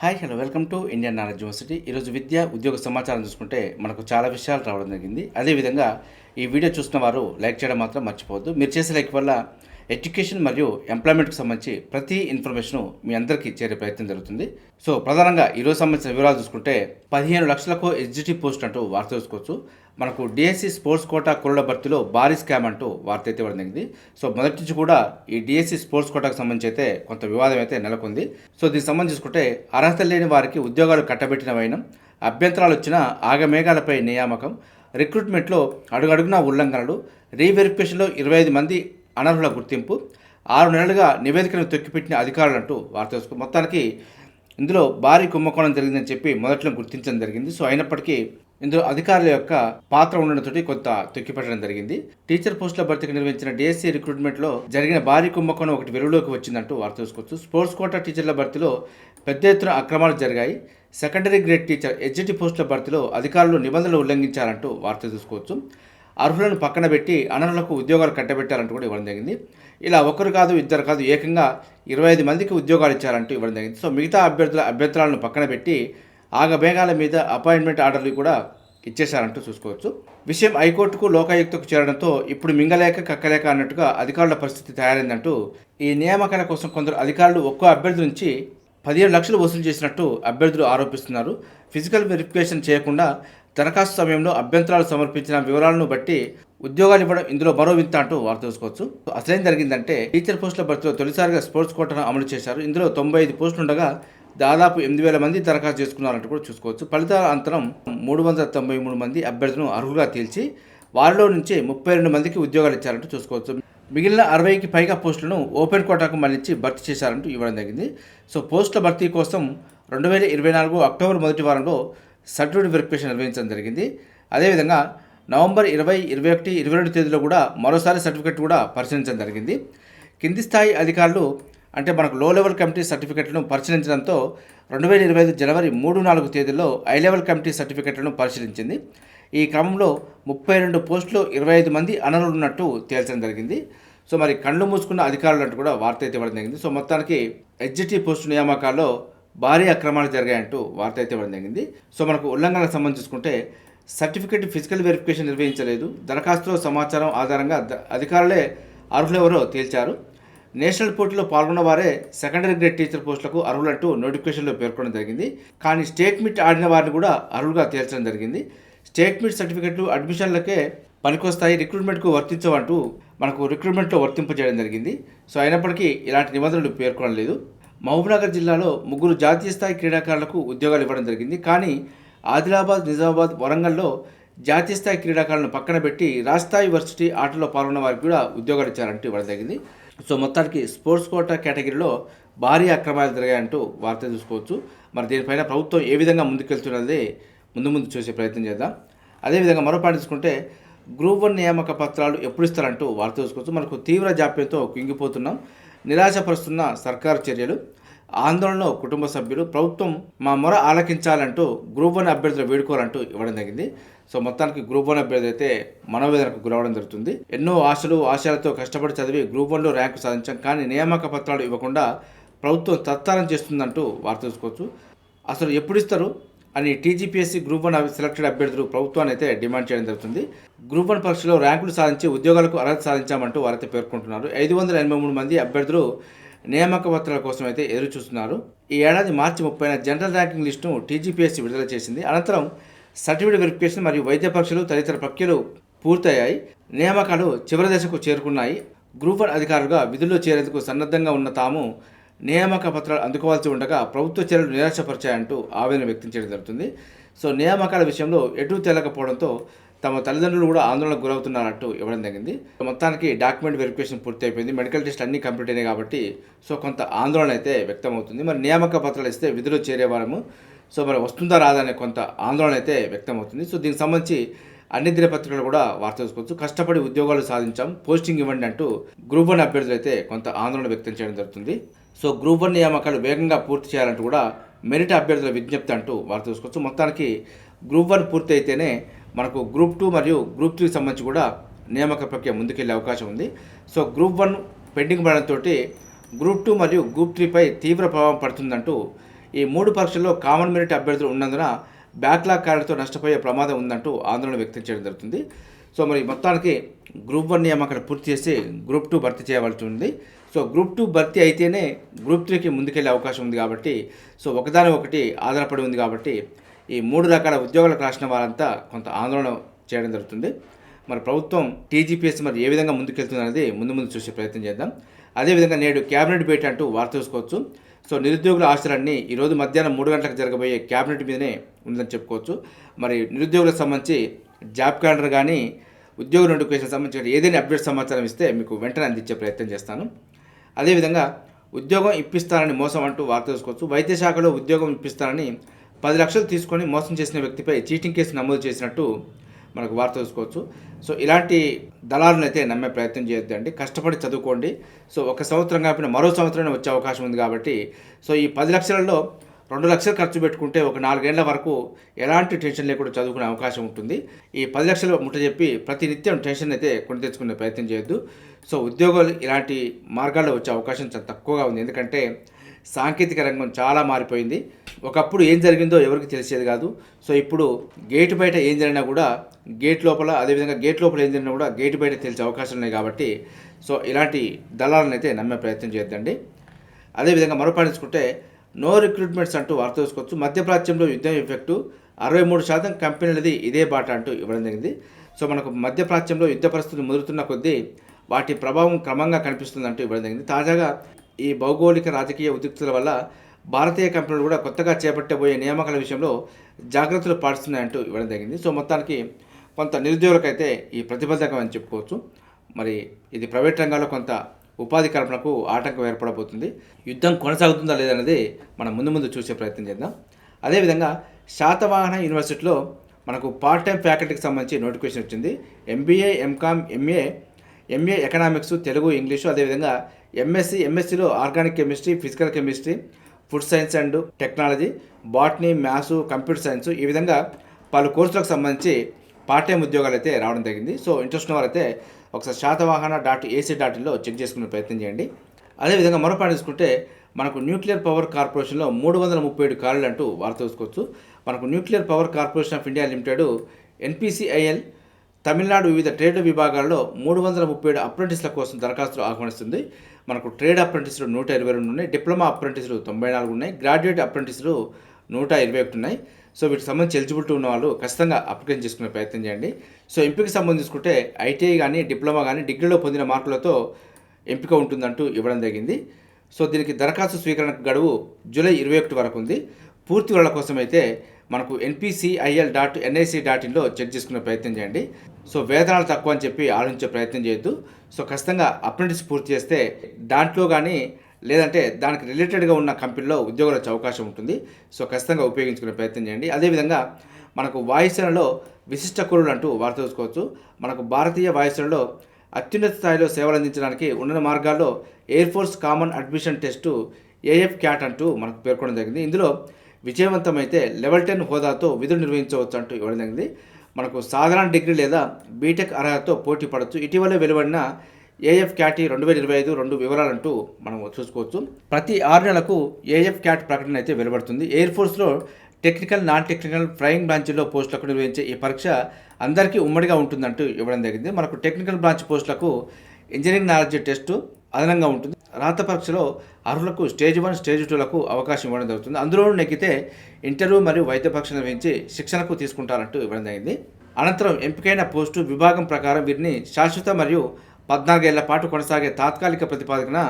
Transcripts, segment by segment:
Hi hello welcome to Indian knowledge university. ఈరోజు విద్య ఉద్యోగ సమాచారం చూసుకుంటే మనకు చాలా విషయాలు రావడం జరిగింది. అదేవిధంగా ఈ వీడియో చూసిన వారు లైక్ చేయడం మాత్రం మర్చిపోవద్దు. మీరు చేసే లైక్ వల్ల ఎడ్యుకేషన్ మరియు ఎంప్లాయ్మెంట్కి సంబంధించి ప్రతి ఇన్ఫర్మేషన్ మీ అందరికీ చేరే ప్రయత్నం జరుగుతుంది. సో ప్రధానంగా ఈరోజు సంబంధించిన వివరాలు చూసుకుంటే పదిహేను లక్షలకు ఎస్జిటి పోస్ట్ అంటూ వార్త చూసుకోవచ్చు మనకు డిఎస్సి స్పోర్ట్స్ కోటా కురుల భర్తీలో భారీ స్కామ్ అంటూ వార్త అయితే ఇవ్వడం జరిగింది. సో మొదటి నుంచి కూడా ఈ డిఎస్సి స్పోర్ట్స్ కోటాకు సంబంధించి అయితే కొంత వివాదం అయితే నెలకొంది. సో దీనికి సంబంధించి చూసుకుంటే అర్హత లేని వారికి ఉద్యోగాలు కట్టబెట్టిన వైనం అభ్యంతరాలు వచ్చిన ఆగమేఘాలపై నియామకం రిక్రూట్మెంట్లో అడుగడుగున ఉల్లంఘనలు రీవెరిఫికేషన్లో ఇరవై ఐదు మంది అనర్హుల గుర్తింపు ఆరు నెలలుగా నివేదికను తొక్కిపెట్టిన అధికారులంటూ వార్త తెలుసుకో మొత్తానికి ఇందులో భారీ కుంభకోణం జరిగిందని చెప్పి మొదట్లో గుర్తించడం జరిగింది. సో అయినప్పటికీ ఇందులో అధికారుల యొక్క పాత్ర ఉండడంతో కొంత తొక్కిపెట్టడం జరిగింది. టీచర్ పోస్టుల భర్తీకి నిర్వహించిన డిఎస్సీ రిక్రూట్మెంట్లో జరిగిన భారీ కుంభకోణం ఒకటి వెలుగులోకి వచ్చిందంటూ వార్త చూసుకోవచ్చు స్పోర్ట్స్ కోటా టీచర్ల భర్తీలో పెద్ద ఎత్తున అక్రమాలు జరిగాయి. సెకండరీ గ్రేడ్ టీచర్ హెచ్జిటి పోస్టుల భర్తీలో అధికారులు నిబంధనలు ఉల్లంఘించారంటూ వార్త చూసుకోవచ్చు అర్హులను పక్కన పెట్టి అనర్హులకు ఉద్యోగాలు కట్టబెట్టారంటూ కూడా ఇవ్వడం జరిగింది. ఇలా ఒకరు కాదు ఇద్దరు కాదు ఏకంగా ఇరవై ఐదు మందికి ఉద్యోగాలు ఇచ్చారంటూ ఇవ్వడం జరిగింది. సో మిగతా అభ్యర్థుల అభ్యంతరాలను పక్కన పెట్టి ఆగబేగాల మీద అపాయింట్మెంట్ ఆర్డర్లు కూడా ఇచ్చేశారంటూ చూసుకోవచ్చు. విషయం హైకోర్టుకు లోకాయుక్తకు చేరడంతో ఇప్పుడు మింగలేక కక్కలేక అన్నట్టుగా అధికారుల పరిస్థితి తయారైందంటూ ఈ నియామకాల కోసం కొందరు అధికారులు ఒక్కో అభ్యర్థి నుంచి పదిహేను లక్షలు వసూలు చేసినట్టు అభ్యర్థులు ఆరోపిస్తున్నారు. ఫిజికల్ వెరిఫికేషన్ చేయకుండా దరఖాస్తు సమయంలో అభ్యంతరాలు సమర్పించిన వివరాలను బట్టి ఉద్యోగాలు ఇవ్వడం ఇందులో మరో వింత అంటూ వారు తెలుసుకోవచ్చు. అసలేం జరిగిందంటే టీచర్ పోస్టుల భర్తీలో తొలిసారిగా స్పోర్ట్స్ కోటాను అమలు చేశారు. ఇందులో తొంభై ఐదు పోస్టులు ఉండగా దాదాపు ఎనిమిది వేల మంది దరఖాస్తు చేసుకున్నారంటూ కూడా చూసుకోవచ్చు. ఫలితాల అంతరం మూడు వందల తొంభై మూడు మంది అభ్యర్థులను అర్హులుగా తేల్చి వారిలో నుంచి ముప్పై రెండు మందికి ఉద్యోగాలు ఇచ్చారంటూ చూసుకోవచ్చు. మిగిలిన అరవైకి పైగా పోస్టులను ఓపెన్ కోటాకు మళ్ళించి భర్తీ చేశారంటూ ఇవ్వడం జరిగింది. సో పోస్టుల భర్తీ కోసం రెండు వేల ఇరవై నాలుగు అక్టోబర్ మొదటి వారంలో సర్టిఫికేట్ వెరిఫికేషన్ నిర్వహించడం జరిగింది. అదేవిధంగా నవంబర్ ఇరవై ఇరవై ఒకటి ఇరవై రెండు తేదీలో కూడా మరోసారి సర్టిఫికేట్ కూడా పరిశీలించడం జరిగింది. కింది స్థాయి అధికారులు అంటే మనకు లో లెవెల్ కమిటీ సర్టిఫికెట్లను పరిశీలించడంతో రెండు వేల ఇరవై ఐదు జనవరి మూడు నాలుగు తేదీల్లో హై లెవెల్ కమిటీ సర్టిఫికెట్లను పరిశీలించింది. ఈ క్రమంలో ముప్పై రెండు పోస్టులు ఇరవై ఐదు మంది అనర్హులు ఉన్నట్టు తేల్చడం జరిగింది. సో మరి కళ్ళు మూసుకున్న అధికారులు అంటూ కూడా వార్త అయితే ఇవ్వడం జరిగింది. సో మొత్తానికి హెచ్జిటి పోస్టు నియామకాల్లో భారీ అక్రమాలు జరిగాయంటూ వార్త అయితే ఇవ్వడం జరిగింది. సో మనకు ఉల్లంఘనలకు సంబంధించి చూసుకుంటే సర్టిఫికేట్ ఫిజికల్ వెరిఫికేషన్ నిర్వహించలేదు. దరఖాస్తులో సమాచారం ఆధారంగా అధికారులే అర్హులెవరో తేల్చారు. నేషనల్ పోటీలో పాల్గొన్న వారే సెకండరీ గ్రేడ్ టీచర్ పోస్టులకు అర్హులంటూ నోటిఫికేషన్లో పేర్కొనడం జరిగింది. కానీ స్టేట్ మీట్ ఆడిన వారిని కూడా అర్హులుగా తేల్చడం జరిగింది. స్టేట్ మీట్ సర్టిఫికెట్లు అడ్మిషన్లకే పనికొస్తాయి రిక్రూట్మెంట్కు వర్తించవంటూ మనకు రిక్రూట్మెంట్లో వర్తింపజేయడం జరిగింది. సో అయినప్పటికీ ఇలాంటి నిబంధనలు పేర్కొనలేదు. మహబూబ్నగర్ జిల్లాలో ముగ్గురు జాతీయ స్థాయి క్రీడాకారులకు ఉద్యోగాలు ఇవ్వడం జరిగింది. కానీ ఆదిలాబాద్ నిజామాబాద్ వరంగల్లో జాతీయ స్థాయి క్రీడాకారులను పక్కన పెట్టి రాష్ట్రస్థాయి వర్సిటీ ఆటలో పాల్గొన్న వారికి కూడా ఉద్యోగాలు ఇచ్చారంటూ ఇవ్వడం జరిగింది. సో మొత్తానికి స్పోర్ట్స్ కోటా కేటగిరీలో భారీ అక్రమాలు జరిగాయంటూ వార్త చూసుకోవచ్చు మరి దీనిపైన ప్రభుత్వం ఏ విధంగా ముందుకెళ్తున్నది ముందు ముందు చూసే ప్రయత్నం చేద్దాం. అదేవిధంగా మరో పాయింట్ తీసుకుంటే గ్రూప్ వన్ నియామక పత్రాలు ఎప్పుడు ఇస్తారంటూ వార్త చూసుకోవచ్చు మనకు తీవ్ర జాప్యంతో కుంగిపోతున్నాం. నిరాశపరుస్తున్న సర్కారు చర్యలు. ఆందోళనలో కుటుంబ సభ్యులు ప్రభుత్వం మా మొర ఆలకించాలంటూ గ్రూప్ వన్ అభ్యర్థులు వేడుకోవాలంటూ ఇవ్వడం జరిగింది. సో మొత్తానికి గ్రూప్ వన్ అభ్యర్థి అయితే మనోవేదనకు గురవడం జరుగుతుంది. ఎన్నో ఆశలు ఆశయాలతో కష్టపడి చదివి గ్రూప్ వన్లో ర్యాంకు సాధించాం. కానీ నియామక పత్రాలు ఇవ్వకుండా ప్రభుత్వం తత్తారం చేస్తుందంటూ వార్త చూసుకోవచ్చు అసలు ఎప్పుడు ఇస్తారు? అని టీజీపీఎస్సీ గ్రూప్ వన్ సెలెక్టెడ్ అభ్యర్థులు ప్రభుత్వాన్ని అయితే డిమాండ్ చేయడం జరుగుతుంది. గ్రూప్ వన్ పరీక్షలో ర్యాంకులు సాధించి ఉద్యోగాలకు అర్హత సాధించామంటూ వారైతే పేర్కొంటున్నారు. ఐదు వందల ఎనభై మూడు మంది అభ్యర్థులు నియామక పత్రాల కోసం అయితే ఎదురు చూస్తున్నారు ఈ ఏడాది మార్చి ముప్పైన జనరల్ ర్యాంకింగ్ లిస్టును టీజీపీఎస్సీ విడుదల చేసింది. అనంతరం సర్టిఫికేట్ వెరిఫికేషన్ మరియు వైద్య పరీక్షలు తదితర ప్రక్రియలు పూర్తయ్యాయి. నియామకాలు చివరి దశకు చేరుకున్నాయి. గ్రూప్ వన్ అధికారులుగా విధుల్లో చేరేందుకు సన్నద్ధంగా ఉన్న తాము నియామక పత్రాలు అందుకోవాల్సి ఉండగా ప్రభుత్వ చర్యలు నిరాశపరిచాయంటూ ఆవేదన వ్యక్తం చేయడం జరుగుతుంది. సో నియామకాల విషయంలో ఎటు తేలకపోవడంతో తమ తల్లిదండ్రులు కూడా ఆందోళనకు గురవుతున్నారంటూ ఇవ్వడం జరిగింది. మొత్తానికి డాక్యుమెంట్ వెరిఫికేషన్ పూర్తి అయిపోయింది మెడికల్ టెస్ట్ అన్నీ కంప్లీట్ అయినాయి కాబట్టి సో కొంత ఆందోళన అయితే వ్యక్తం అవుతుంది మరి నియామక పత్రాలు ఇస్తే విధులు చేరేవారము సో మరి వస్తుందా రాదా అనే కొంత ఆందోళన అయితే వ్యక్తం అవుతుంది సో దీనికి సంబంధించి అన్ని దినపత్రికలు కూడా వార్త చూసుకోవచ్చు కష్టపడి ఉద్యోగాలు సాధించాం. పోస్టింగ్ ఇవ్వండి అంటూ గ్రూప్ వన్ అభ్యర్థులు అయితే కొంత ఆందోళన వ్యక్తం చేయడం జరుగుతుంది. సో గ్రూప్ వన్ నియామకాలు వేగంగా పూర్తి చేయాలంటూ కూడా మెరిట్ అభ్యర్థుల విజ్ఞప్తి అంటూ వార్త చూసుకోవచ్చు మొత్తానికి గ్రూప్ వన్ పూర్తి అయితేనే మనకు గ్రూప్ టూ మరియు గ్రూప్ త్రీకి సంబంధించి కూడా నియామక ప్రక్రియ ముందుకెళ్ళే అవకాశం ఉంది. సో గ్రూప్ వన్ పెండింగ్ పడడంతో గ్రూప్ టూ మరియు గ్రూప్ త్రీపై తీవ్ర ప్రభావం పడుతుందంటూ ఈ మూడు పరీక్షల్లో కామన్ మెరిట్ అభ్యర్థులు ఉన్నందున బ్యాక్లాగ్ కారణంతో నష్టపోయే ప్రమాదం ఉందంటూ ఆందోళన వ్యక్తం చేయడం జరుగుతుంది. సో మరి మొత్తానికి గ్రూప్ వన్ నియామకాన్ని పూర్తి చేసి గ్రూప్ టూ భర్తీ చేయవలసి ఉంది. సో గ్రూప్ టూ భర్తీ అయితేనే గ్రూప్ త్రీకి ముందుకెళ్ళే అవకాశం ఉంది కాబట్టి సో ఒకదాని ఒకటి ఆధారపడి ఉంది కాబట్టి ఈ మూడు రకాల ఉద్యోగాలకు రాసిన వారంతా కొంత ఆందోళన చేయడం జరుగుతుంది. మరి ప్రభుత్వం టీజీపీఎస్ మరి ఏ విధంగా ముందుకెళ్తుంది అనేది ముందు ముందు చూసే ప్రయత్నం చేద్దాం. అదేవిధంగా నేడు క్యాబినెట్ భేటీ అంటూ వార్త చూసుకోవచ్చు. సో నిరుద్యోగుల ఆశలన్నీ ఈరోజు మధ్యాహ్నం మూడు గంటలకు జరగబోయే క్యాబినెట్ మీదనే ఉందని చెప్పుకోవచ్చు. మరి నిరుద్యోగులకు సంబంధించి జాబ్ క్యాలెండర్ కానీ ఉద్యోగ నోటిఫికేషన్ సంబంధించిన ఏదైనా అప్డేట్ సమాచారం ఇస్తే మీకు వెంటనే అందించే ప్రయత్నం చేస్తాను. అదేవిధంగా ఉద్యోగం ఇప్పిస్తానని మోసం అంటూ వార్త చూసుకోవచ్చు. వైద్య శాఖలో ఉద్యోగం ఇప్పిస్తానని పది లక్షలు తీసుకొని మోసం చేసిన వ్యక్తిపై చీటింగ్ కేసు నమోదు చేసినట్టు మనకు వార్త చూసుకోవచ్చు సో ఇలాంటి దళాలను అయితే నమ్మే ప్రయత్నం చేయొద్దండి. కష్టపడి చదువుకోండి. సో ఒక సంవత్సరం కాకపోయినా మరో సంవత్సరం వచ్చే అవకాశం ఉంది కాబట్టి. సో ఈ పది లక్షలలో రెండు లక్షలు ఖర్చు పెట్టుకుంటే ఒక నాలుగేళ్ళ వరకు ఎలాంటి టెన్షన్ లేకుండా చదువుకునే అవకాశం ఉంటుంది. ఈ పది లక్షలు ముట్ట చెప్పి ప్రతి నిత్యం టెన్షన్ అయితే కొని తెచ్చుకునే ప్రయత్నం చేయొద్దు. సో ఉద్యోగాలు ఇలాంటి మార్గాల్లో వచ్చే అవకాశం చాలా తక్కువగా ఉంది. ఎందుకంటే సాంకేతిక రంగం చాలా మారిపోయింది. ఒకప్పుడు ఏం జరిగిందో ఎవరికి తెలిసేది కాదు. సో ఇప్పుడు గేటు బయట ఏం జరిగినా కూడా గేట్ లోపల అదేవిధంగా గేట్ లోపల ఏం జరిగినా కూడా గేటు బయట తెలిసే అవకాశాలు ఉన్నాయి కాబట్టి సో ఇలాంటి దళాలను అయితే నమ్మే ప్రయత్నం చేయొద్దండి. అదేవిధంగా మరో నో రిక్రూట్మెంట్స్ అంటూ వార్త చూసుకోవచ్చు మధ్యప్రాచ్యంలో యుద్ధం ఎఫెక్టు అరవై మూడు శాతం కంపెనీలది ఇదే బాట అంటూ ఇవ్వడం జరిగింది. సో మనకు మధ్యప్రాచ్యంలో యుద్ధ పరిస్థితులు ముదురుతున్న కొద్దీ వాటి ప్రభావం క్రమంగా కనిపిస్తుందంటూ ఇవ్వడం జరిగింది. తాజాగా ఈ భౌగోళిక రాజకీయ ఉద్రిక్తుల వల్ల భారతీయ కంపెనీలు కూడా కొత్తగా చేపట్టబోయే నియామకాల విషయంలో జాగ్రత్తలు పాటిస్తున్నాయంటూ ఇవ్వడం జరిగింది. సో మొత్తానికి కొంత నిరుద్యోగులకైతే ఈ ప్రతిబద్ధకం అని చెప్పుకోవచ్చు. మరి ఇది ప్రైవేట్ రంగాల్లో కొంత ఉపాధి కల్పనకు ఆటంకం ఏర్పడబోతుంది. యుద్ధం కొనసాగుతుందా లేదనేది మనం ముందు ముందు చూసే ప్రయత్నం చేద్దాం. అదేవిధంగా శాతవాహన యూనివర్సిటీలో మనకు పార్ట్ టైం ఫ్యాకల్టీకి సంబంధించి నోటిఫికేషన్ వచ్చింది. MBA MCom MA MA economics Telugu English అదేవిధంగా MSc ఎంఎస్సిలో organic chemistry physical chemistry food science and technology botany maths computer science ఈ విధంగా పలు కోర్సులకు సంబంధించి పార్ట్ టైం ఉద్యోగాలు అయితే రావడం జరిగింది. సో ఇంట్రెస్ట్ ఉన్న వారైతే ఒకసారి శాతవాహన డాట్ ఏసీ డాట్ ఇన్లో చెక్ చేసుకునే ప్రయత్నం చేయండి. అదేవిధంగా మరో పాయింట్ తీసుకుంటే మనకు న్యూక్లియర్ పవర్ కార్పొరేషన్లో మూడు వందల ముప్పై ఏడు కార్లు అంటూ వార్త చూసుకోవచ్చు. మనకు nuclear power corporation of India limited NPCIL Tamil Nadu వివిధ ట్రేడ్ విభాగాల్లో మూడు వందల ముప్పై ఏడు అప్రెంటిస్ల కోసం దరఖాస్తులు ఆహ్వానిస్తుంది. మనకు ట్రేడ్ అప్రెంటిస్లు నూట ఇరవై రెండు ఉన్నాయి. డిప్లొమా అప్రెంటిస్లు తొంభై నాలుగు ఉన్నాయి. గ్రాడ్యుయేట్ అప్రెంటిస్లు నూట ఇరవై ఒకటి ఉన్నాయి. సో వీటికి సంబంధించి ఎలిజిబిలిటీ ఉన్న వాళ్ళు ఖచ్చితంగా అప్లికేషన్ చేసుకునే ప్రయత్నం చేయండి. సో ఎంపిక సంబంధించుకుంటే ఐటీఐ కానీ డిప్లొమా కానీ డిగ్రీలో పొందిన మార్కులతో ఎంపిక ఉంటుందంటూ ఇవ్వడం జరిగింది. సో దీనికి దరఖాస్తు స్వీకరణ గడువు జూలై ఇరవై ఒకటి వరకు ఉంది. పూర్తి వాళ్ళ కోసం అయితే మనకు ఎన్పిసిఐఎల్ డాట్ ఎన్ఐసి డాట్ ఇన్లో చెక్ చేసుకునే ప్రయత్నం చేయండి. సో వేతనాలు తక్కువ అని చెప్పి ఆలోచించే ప్రయత్నం చేయొద్దు. సో ఖచ్చితంగా అప్రెంటిస్ పూర్తి చేస్తే దాంట్లో కానీ లేదంటే దానికి రిలేటెడ్గా ఉన్న కంపెనీలో ఉద్యోగాలు వచ్చే అవకాశం ఉంటుంది. సో ఖచ్చితంగా ఉపయోగించుకునే ప్రయత్నం చేయండి. అదేవిధంగా మనకు వాయుసేనలో విశిష్ట కురులు అంటూ వార్త చూసుకోవచ్చు. మనకు భారతీయ వాయుసేనలో అత్యున్నత స్థాయిలో సేవలు అందించడానికి ఉన్న మార్గాల్లో air force common admission test AF CAT అంటూ మనకు పేర్కొనడం జరిగింది. ఇందులో విజయవంతమైతే లెవెల్ టెన్ హోదాతో విధులు నిర్వహించవచ్చు అంటూ ఇవ్వడం జరిగింది. మనకు సాధారణ డిగ్రీ లేదా బీటెక్ అర్హతతో పోటీ పడవచ్చు ఇటీవలే వెలువడిన ఏఎఫ్ క్యాట్ రెండు వేల ఇరవై ఐదు రెండు వివరాలంటూ మనం చూసుకోవచ్చు. ప్రతి ఆరు నెలలకు ఏఎఫ్ క్యాట్ ప్రకటన అయితే వెలువడుతుంది. ఎయిర్ ఫోర్స్లో టెక్నికల్ నాన్ టెక్నికల్ ఫ్లయింగ్ బ్రాంచ్లో పోస్టులకు నిర్వహించే ఈ పరీక్ష అందరికీ ఉమ్మడిగా ఉంటుందంటూ ఇవ్వడం జరిగింది. మనకు టెక్నికల్ బ్రాంచ్ పోస్టులకు ఇంజనీరింగ్ నాలెడ్జ్ టెస్టు అదనంగా ఉంటుంది. రాత పరీక్షలో అర్హులకు స్టేజ్ వన్ స్టేజ్ టూలకు అవకాశం ఇవ్వడం జరుగుతుంది. అందులో నెగ్గితే ఇంటర్వ్యూ మరియు వైద్య పరీక్ష నిర్వహించి శిక్షణకు తీసుకుంటారంటూ ఇవ్వడం జరిగింది. అనంతరం ఎంపికైన పోస్టు విభాగం ప్రకారం వీరిని శాశ్వత మరియు పద్నాలుగేళ్ళ పాటు కొనసాగే తాత్కాలిక ప్రతిపాదన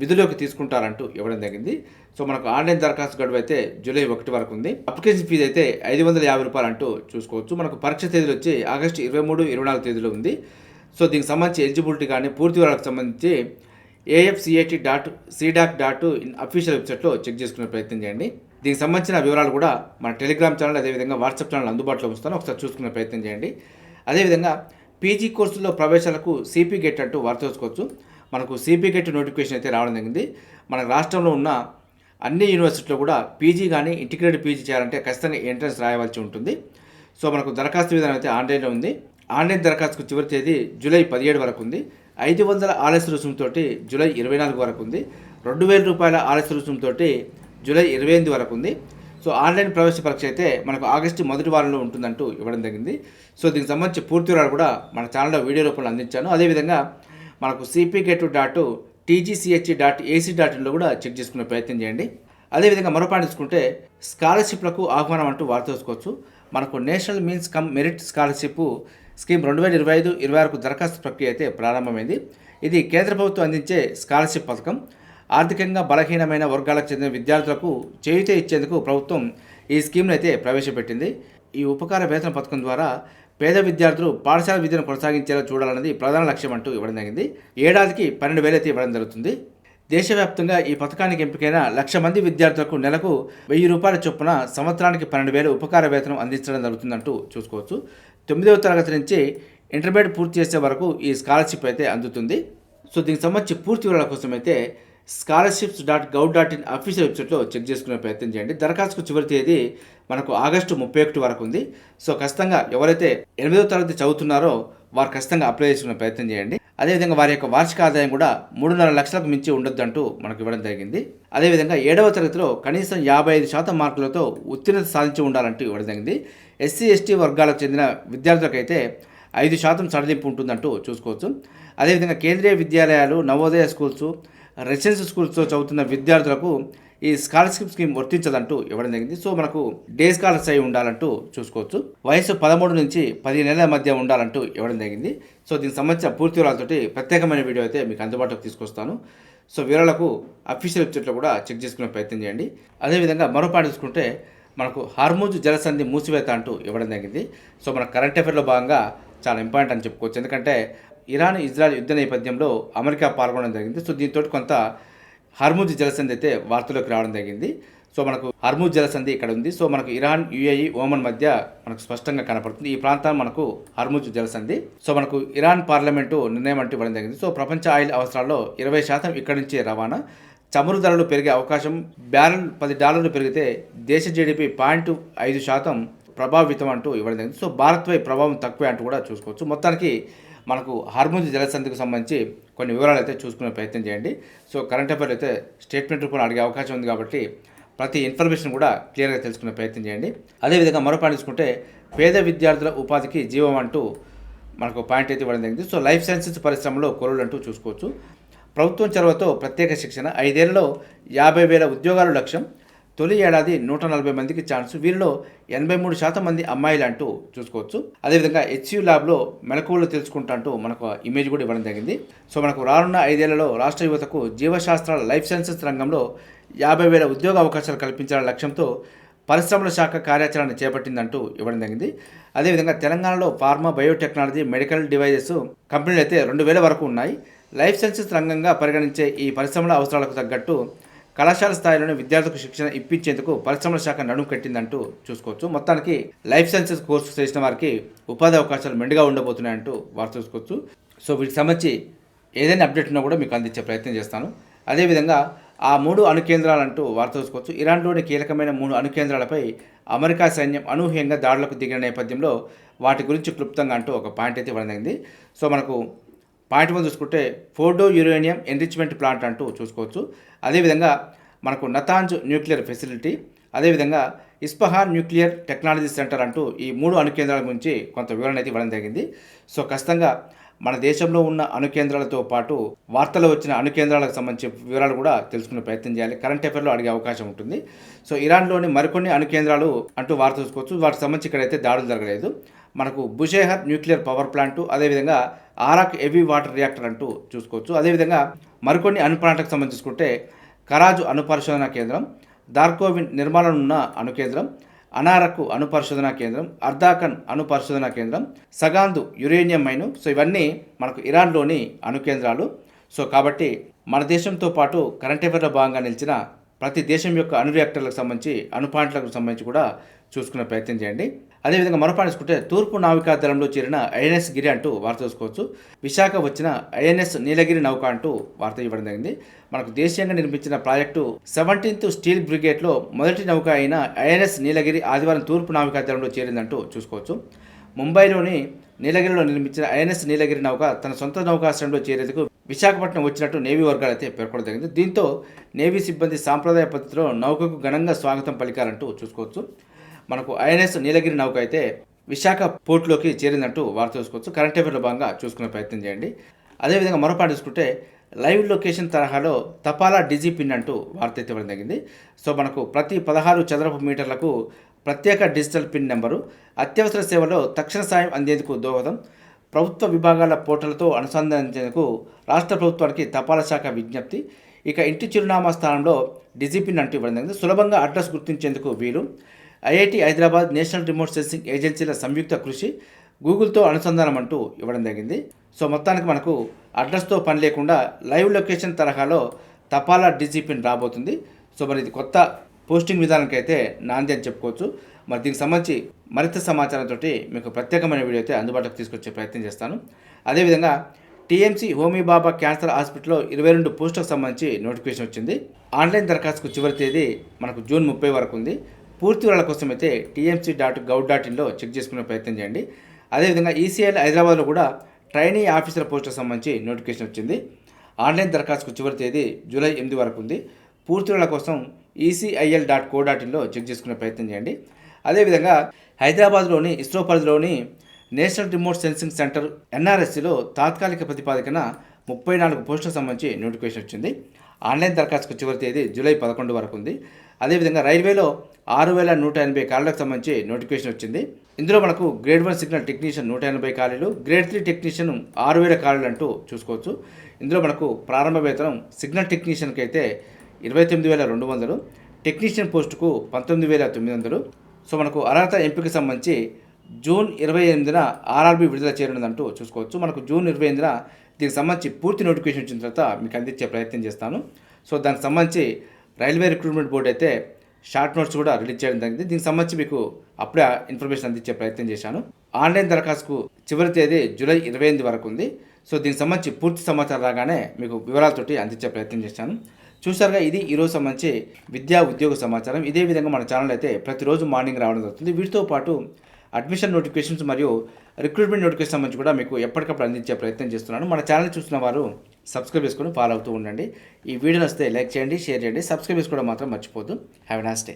విధులోకి తీసుకుంటారంటూ ఇవ్వడం జరిగింది. సో మనకు ఆన్లైన్ దరఖాస్తు గడువు అయితే జూలై ఒకటి వరకు ఉంది. అప్లికేషన్ ఫీజు అయితే ఐదు వందల యాభై రూపాయలు అంటూ చూసుకోవచ్చు. మనకు పరీక్ష తేదీలు వచ్చి ఆగస్టు ఇరవై మూడు ఇరవై నాలుగు తేదీలో ఉంది. సో దీనికి సంబంధించి ఎలిజిబిలిటీ కానీ పూర్తి వివరాలకు సంబంధించి AFCIT dot CDAC dot in official వెబ్సైట్లో చెక్ చేసుకునే ప్రయత్నం చేయండి. దీనికి సంబంధించిన వివరాలు కూడా మన టెలిగ్రామ్ ఛానల్ అదేవిధంగా వాట్సాప్ ఛానల్ అందుబాటులో ఉంచుతాను. ఒకసారి చూసుకునే ప్రయత్నం చేయండి. అదేవిధంగా పీజీ కోర్సుల్లో ప్రవేశాలకు సిపి గెట్ అంటూ వార్త చూసుకోవచ్చు మనకు సిపి గెట్ నోటిఫికేషన్ అయితే రావడం జరిగింది. మన రాష్ట్రంలో ఉన్న అన్ని యూనివర్సిటీలో కూడా పీజీ కానీ ఇంటిగ్రేటెడ్ పీజీ చేయాలంటే ఖచ్చితంగా ఎంట్రన్స్ రాయవలసి ఉంటుంది. సో మనకు దరఖాస్తు విధానం అయితే ఆన్లైన్లో ఉంది. ఆన్లైన్ దరఖాస్తుకు చివరి తేదీ జూలై పదిహేడు వరకు ఉంది. ఐదు వందల ఆలస్య రుసుముతో జూలై ఇరవై నాలుగు వరకు ఉంది రెండు వేల రూపాయల ఆలస్య రుసుముతో జూలై ఇరవై ఎనిమిది వరకు ఉంది సో ఆన్లైన్ ప్రవేశ పరీక్ష అయితే మనకు ఆగస్టు మొదటి వారంలో ఉంటుందంటూ ఇవ్వడం జరిగింది. సో దీనికి సంబంధించి పూర్తి వివరాలు కూడా మన ఛానల్లో వీడియో రూపంలో అందించాను. అదేవిధంగా మనకు CP GET dot TGCHE dot AC dot ఇన్లో కూడా చెక్ చేసుకునే ప్రయత్నం చేయండి. అదేవిధంగా మరో పాయింట్ తీసుకుంటే స్కాలర్షిప్లకు ఆహ్వానం అంటూ వార్త చూసుకోవచ్చు మనకు national means cum merit scholarship scheme రెండు వేల ఇరవై ఐదు ఇరవై ఆరుకు దరఖాస్తు ప్రక్రియ అయితే ప్రారంభమైంది. ఇది కేంద్ర ప్రభుత్వం అందించే స్కాలర్షిప్ పథకం. ఆర్థికంగా బలహీనమైన వర్గాలకు చెందిన విద్యార్థులకు చేయుత ఇచ్చేందుకు ప్రభుత్వం ఈ స్కీమ్ను అయితే ప్రవేశపెట్టింది. ఈ ఉపకార వేతన పథకం ద్వారా పేద విద్యార్థులు పాఠశాల విద్యను కొనసాగించేలా చూడాలన్నది ప్రధాన లక్ష్యం అంటూ ఇవ్వడం జరిగింది. ఏడాదికి పన్నెండు వేలు అయితే ఇవ్వడం జరుగుతుంది. దేశవ్యాప్తంగా ఈ పథకానికి ఎంపికైన లక్ష మంది విద్యార్థులకు నెలకు వెయ్యి రూపాయల చొప్పున సంవత్సరానికి పన్నెండు వేలు ఉపకార వేతనం అందించడం జరుగుతుందంటూ చూసుకోవచ్చు. తొమ్మిదవ తరగతి నుంచి ఇంటర్మీడియట్ పూర్తి చేసే వరకు ఈ స్కాలర్షిప్ అయితే అందుతుంది. సో దీనికి సంబంధించి పూర్తి వివరాల కోసం అయితే scholarships dot gov dot in official వెబ్సైట్లో చెక్ చేసుకునే ప్రయత్నం చేయండి. దరఖాస్తుకు చివరి తేదీ మనకు ఆగస్టు ముప్పై ఒకటి వరకు ఉంది. సో ఖచ్చితంగా ఎవరైతే ఎనిమిదవ తరగతి చదువుతున్నారో వారు ఖచ్చితంగా అప్లై చేసుకునే ప్రయత్నం చేయండి. అదేవిధంగా వారి యొక్క వార్షిక ఆదాయం కూడా మూడున్నర లక్షలకు మించి ఉండొద్దంటూ మనకు ఇవ్వడం జరిగింది. అదేవిధంగా ఏడవ తరగతిలో కనీసం యాభై ఐదు శాతం మార్కులతో ఉత్తీర్ణత సాధించి ఉండాలంటూ ఇవ్వడం జరిగింది. ఎస్సీ ఎస్టీ వర్గాలకు చెందిన విద్యార్థులకైతే ఐదు శాతం సడలింపు ఉంటుందంటూ చూసుకోవచ్చు. అదేవిధంగా కేంద్రీయ విద్యాలయాలు నవోదయ స్కూల్స్ రెసిడెన్షియల్ స్కూల్స్లో చదువుతున్న విద్యార్థులకు ఈ స్కాలర్షిప్ స్కీమ్ వర్తించదంటూ ఇవ్వడం జరిగింది. సో మనకు డే స్కాలర్స్ అయి ఉండాలంటూ చూసుకోవచ్చు. వయసు పదమూడు నుంచి పది నెలల మధ్య ఉండాలంటూ ఇవ్వడం జరిగింది. సో దీనికి సంబంధించిన పూర్తి వివరాలతోటి ప్రత్యేకమైన వీడియో అయితే మీకు అందుబాటులోకి తీసుకొస్తాను. సో వివరాలకు అఫీషియల్ వెబ్సైట్లో కూడా చెక్ చేసుకునే ప్రయత్నం చేయండి. అదేవిధంగా మరో పాట చూసుకుంటే మనకు హార్మోజ్ జలసంధి మూసివేత అంటూ ఇవ్వడం జరిగింది. సో మన కరెంట్ అఫేర్లో భాగంగా చాలా ఇంపార్టెంట్ అని చెప్పుకోవచ్చు. ఎందుకంటే ఇరాన్ ఇజ్రాయెల్ యుద్ధ నేపథ్యంలో అమెరికా పాల్గొనడం జరిగింది. సో దీంతో కొంత హర్మూజ్ జలసంధి అయితే వార్తలోకి రావడం జరిగింది. సో మనకు హర్మూజ్ జలసంధి ఇక్కడ ఉంది. సో మనకు ఇరాన్ యుఏఈ ఓమన్ మధ్య మనకు స్పష్టంగా కనపడుతుంది. ఈ ప్రాంతం మనకు హర్మూజ్ జలసంధి. సో మనకు ఇరాన్ పార్లమెంటు నిర్ణయం అంటూ ఇవ్వడం జరిగింది. సో ప్రపంచ ఆయిల్ అవసరాల్లో ఇరవై శాతం ఇక్కడి నుంచే రవాణా. చమురు ధరలు పెరిగే అవకాశం బ్యారెల్ పది డాలర్లు పెరిగితే దేశ జీడిపి పాయింట్ ఐదు శాతం ప్రభావితం అంటూ ఇవ్వడం జరిగింది. సో భారత్పై ప్రభావం తక్కువే అంటూ కూడా చూసుకోవచ్చు. మొత్తానికి మనకు హార్మోజ్ జలసంధికి సంబంధించి కొన్ని వివరాలు అయితే చూసుకునే ప్రయత్నం చేయండి. సో కరెంట్ అఫైర్ అయితే స్టేట్మెంట్ రూపంలో అడిగే అవకాశం ఉంది కాబట్టి ప్రతి ఇన్ఫర్మేషన్ కూడా క్లియర్గా తెలుసుకునే ప్రయత్నం చేయండి. అదేవిధంగా మరో పాయింట్ చూసుకుంటే పేద విద్యార్థుల ఉపాధికి జీవం అంటూ మనకు పాయింట్ అయితే ఇవ్వడం జరిగింది. సో లైఫ్ సైన్సెస్ పరిశ్రమలో కొలువులు అంటూ చూసుకోవచ్చు. ప్రభుత్వం చొరవతో ప్రత్యేక శిక్షణ. ఐదేళ్ళలో యాభై వేల ఉద్యోగాలు లక్ష్యం. తొలి ఏడాది నూట నలభై మందికి ఛాన్స్. వీరిలో ఎనభై మూడు శాతం మంది అమ్మాయిలు అంటూ చూసుకోవచ్చు. అదేవిధంగా హెచ్యూ ల్యాబ్లో మెలకువలు తెలుసుకుంటా అంటూ మనకు ఇమేజ్ కూడా ఇవ్వడం జరిగింది. సో మనకు రానున్న ఐదేళ్ళలో రాష్ట్ర యువతకు జీవశాస్త్రాల లైఫ్ సైన్సెస్ రంగంలో యాభై వేల ఉద్యోగ అవకాశాలు కల్పించాలనే లక్ష్యంతో పరిశ్రమల శాఖ కార్యాచరణ చేపట్టిందంటూ ఇవ్వడం జరిగింది. అదేవిధంగా తెలంగాణలో ఫార్మా బయోటెక్నాలజీ మెడికల్ డివైజెస్ కంపెనీలు అయితే రెండు వేల వరకు ఉన్నాయి. లైఫ్ సైన్సెస్ రంగంగా పరిగణించే ఈ పరిశ్రమల అవసరాలకు తగ్గట్టు కళాశాల స్థాయిలోనే విద్యార్థులకు శిక్షణ ఇప్పించేందుకు పరిశ్రమల శాఖ నడుము కట్టిందంటూ చూసుకోవచ్చు. మొత్తానికి లైఫ్ సైన్సెస్ కోర్సు చేసిన వారికి ఉపాధి అవకాశాలు మెండుగా ఉండబోతున్నాయంటూ వారు చూసుకోవచ్చు. సో వీటికి సంబంధించి ఏదైనా అప్డేట్ ఉన్నా కూడా మీకు అందించే ప్రయత్నం చేస్తాను. అదేవిధంగా ఆ మూడు అణుకేంద్రాలంటూ వార్త చూసుకోవచ్చు. ఇరాన్లోని కీలకమైన మూడు అణుకేంద్రాలపై అమెరికా సైన్యం అనూహ్యంగా దాడులకు దిగిన నేపథ్యంలో వాటి గురించి క్లుప్తంగా అంటూ ఒక పాయింట్ అయితే ఇవ్వడం జరిగింది. సో మనకు పాయింట్ వన్ చూసుకుంటే ఫోర్డో యురేనియం ఎన్రిచ్మెంట్ ప్లాంట్ అంటూ చూసుకోవచ్చు. అదేవిధంగా మనకు నతాంజ్ న్యూక్లియర్ ఫెసిలిటీ అదేవిధంగా ఇస్పహార్ న్యూక్లియర్ టెక్నాలజీ సెంటర్ అంటూ ఈ మూడు అణు కేంద్రాల గురించి కొంత వివరణ అయితే ఇవ్వడం జరిగింది. సో ఖచ్చితంగా మన దేశంలో ఉన్న అణుకేంద్రాలతో పాటు వార్తలో వచ్చిన అణుకేంద్రాలకు సంబంధించిన వివరాలు కూడా తెలుసుకునే ప్రయత్నం చేయాలి. కరెంట్ అఫేర్లో అడిగే అవకాశం ఉంటుంది. సో ఇరాన్లోని మరికొన్ని అణుకేంద్రాలు అంటూ వార్త చూసుకోవచ్చు. వాటికి సంబంధించి ఇక్కడైతే దాడులు జరగలేదు. మనకు బుషేహర్ న్యూక్లియర్ పవర్ ప్లాంట్ అదేవిధంగా ఆరాక్ హెవీ వాటర్ రియాక్టర్ అంటూ చూసుకోవచ్చు. అదేవిధంగా మరికొన్ని అణు ప్లాంట్లకు సంబంధించి కరాజు అణు పరిశోధన కేంద్రం దార్కోవిన్ నిర్మాణం ఉన్న అణు కేంద్రం అనారకు అణుపరిశోధన కేంద్రం అర్దాకన్ అణుపరిశోధన కేంద్రం సగాందు యురేనియం మైను. సో ఇవన్నీ మనకు ఇరాన్లోని అణు కేంద్రాలు. సో కాబట్టి మన దేశంతో పాటు కరెంట్ అఫేర్లో భాగంగా నిలిచిన ప్రతి దేశం యొక్క అణు రియాక్టర్లకు సంబంధించి అణు పాయింట్లకు సంబంధించి కూడా చూసుకునే ప్రయత్నం చేయండి. అదేవిధంగా మరో తూర్పు నావికా దళంలో చేరిన ఐఎన్ఎస్ గిరి అంటూ వార్త చూసుకోవచ్చు. విశాఖ వచ్చిన ఐఎన్ఎస్ నీలగిరి నౌక అంటూ వార్త ఇవ్వడం జరిగింది. మనకు దేశీయంగా నిర్మించిన ప్రాజెక్టు సెవెంటీన్త్ స్టీల్ బ్రిగేడ్లో మొదటి నౌక అయిన ఐఎన్ఎస్ నీలగిరి ఆదివారం తూర్పు నావికా దళంలో చేరిందంటూ చూసుకోవచ్చు. ముంబైలోని నీలగిరిలో నిర్మించిన ఐఎన్ఎస్ నీలగిరి నౌక తన సొంత నౌకాశ్రయంలో చేరేందుకు విశాఖపట్నం వచ్చినట్టు నేవీ వర్గాలు అయితే పేర్కొనడం జరిగింది. దీంతో నేవీ సిబ్బంది సాంప్రదాయ పద్ధతిలో నౌకకు ఘనంగా స్వాగతం పలికారంటూ చూసుకోవచ్చు. మనకు ఐఎన్ఎస్ నీలగిరి నౌక అయితే విశాఖ పోర్టులోకి చేరిందంటూ వార్త చూసుకోవచ్చు కరెంట్ అఫేర్లో భాగంగా చూసుకునే ప్రయత్నం చేయండి. అదేవిధంగా మరో చూసుకుంటే లైవ్ లొకేషన్ తరహాలో తపాలా డిజీ పిన్ అంటూ వార్త ఎత్తడం జరిగింది. సో మనకు ప్రతి పదహారు చదరపు మీటర్లకు ప్రత్యేక డిజిటల్ పిన్ నెంబరు. అత్యవసర సేవలో తక్షణ సాయం అందేందుకు దోహదం. ప్రభుత్వ విభాగాల పోర్టల్తో అనుసంధానించేందుకు రాష్ట్ర ప్రభుత్వానికి తపాలా శాఖ విజ్ఞప్తి. ఇక ఇంటి చిరునామా స్థానంలో డిజిపిన్ అంటూ ఇవ్వడం జరిగింది. సులభంగా అడ్రస్ గుర్తించేందుకు వీలు. IIT Hyderabad national remote sensing ఏజెన్సీల సంయుక్త కృషి గూగుల్తో అనుసంధానం అంటూ ఇవ్వడం జరిగింది. సో మొత్తానికి మనకు అడ్రస్తో పని లేకుండా లైవ్ లొకేషన్ తరహాలో తపాలా డిజిపిన్ రాబోతుంది. సో మరి ఇది కొత్త పోస్టింగ్ విధానానికి అయితే నాంది అని చెప్పుకోవచ్చు. మరి దీనికి సంబంధించి మరింత సమాచారంతో మీకు ప్రత్యేకమైన వీడియో అయితే అందుబాటులోకి తీసుకొచ్చే ప్రయత్నం చేస్తాను. అదేవిధంగా టీఎంసీ హోమీబాబా క్యాన్సర్ హాస్పిటల్లో ఇరవై రెండు పోస్టులకు సంబంధించి నోటిఫికేషన్ వచ్చింది. ఆన్లైన్ దరఖాస్తుకు చివరి తేదీ మనకు జూన్ ముప్పై వరకు ఉంది. పూర్తి వివరాల కోసం అయితే టీఎంసీ డాట్ గవ్ డాట్ ఇన్లో చెక్ చేసుకునే ప్రయత్నం చేయండి. అదేవిధంగా ఈసీఐ హైదరాబాద్లో కూడా ట్రైనీ ఆఫీసర్ పోస్టులకు సంబంధించి నోటిఫికేషన్ వచ్చింది. ఆన్లైన్ దరఖాస్తుకు చివరి తేదీ జూలై ఎనిమిది వరకు ఉంది. పూర్తి వివరాల కోసం ఈసీఐఎల్ డాట్ కో డాట్ ఇన్లో చెక్ చేసుకునే ప్రయత్నం చేయండి. అదేవిధంగా హైదరాబాద్లోని ఇస్రో పరిధిలోని నేషనల్ రిమోట్ సెన్సింగ్ సెంటర్ ఎన్ఆర్ఎస్సిలో తాత్కాలిక ప్రతిపాదికన ముప్పై నాలుగు పోస్టులకు సంబంధించి నోటిఫికేషన్ వచ్చింది. ఆన్లైన్ దరఖాస్తుకు చివరి తేదీ జూలై పదకొండు వరకు ఉంది. అదేవిధంగా రైల్వేలో ఆరు వేల నూట ఎనభై ఖాళీలకు సంబంధించి నోటిఫికేషన్ వచ్చింది. ఇందులో మనకు గ్రేడ్ వన్ సిగ్నల్ టెక్నీషియన్ నూట ఎనభై ఖాళీలు గ్రేడ్ త్రీ టెక్నీషియన్ ఆరు వేల ఖాళీలు అంటూ చూసుకోవచ్చు. ఇందులో మనకు ప్రారంభ వేతనం సిగ్నల్ టెక్నీషియన్కి అయితే ఇరవై తొమ్మిది వేల రెండు వందలు టెక్నీషియన్ పోస్టుకు పంతొమ్మిది వేల తొమ్మిది వందలు. సో మనకు అర్హత ఎంపిక సంబంధించి జూన్ ఇరవై ఎనిమిదిన ఆర్ఆర్బీ విడుదల చేయనుందంటూ చూసుకోవచ్చు. మనకు జూన్ ఇరవై ఎనిమిదిన దీనికి సంబంధించి పూర్తి నోటిఫికేషన్ వచ్చిన తర్వాత మీకు అందించే ప్రయత్నం చేస్తాను. సో దానికి సంబంధించి రైల్వే రిక్రూట్మెంట్ బోర్డు అయితే షార్ట్ నోట్స్ కూడా రిలీజ్ చేయడం జరిగింది. దీనికి సంబంధించి మీకు అప్పుడే ఇన్ఫర్మేషన్ అందించే ప్రయత్నం చేశాను. ఆన్లైన్ దరఖాస్తుకు చివరి తేదీ జూలై ఇరవై ఎనిమిది వరకు ఉంది. సో దీనికి సంబంధించి పూర్తి సమాచారం రాగానే మీకు వివరాలతోటి అందించే ప్రయత్నం చేశాను. చూసారుగా ఇది ఈరోజు సంబంధించి విద్యా ఉద్యోగ సమాచారం. ఇదే విధంగా మన ఛానల్ అయితే ప్రతిరోజు మార్నింగ్ రావడం జరుగుతుంది. వీటితో పాటు అడ్మిషన్ నోటిఫికేషన్స్ మరియు రిక్రూట్మెంట్ నోటిఫికేషన్ సంబంధించి కూడా మీకు ఎప్పటికప్పుడు అందించే ప్రయత్నం చేస్తున్నాను. మన ఛానల్ చూస్తున్న వారు సబ్స్క్రైబ్ చేసుకొని ఫాలో అవుతూ ఉండండి. ఈ వీడియో వస్తే లైక్ చేయండి షేర్ చేయండి. సబ్స్క్రైబ్ చేసుకోవడం మాత్రం మర్చిపోద్దు హ్యావ్ ఎ నాస్ డే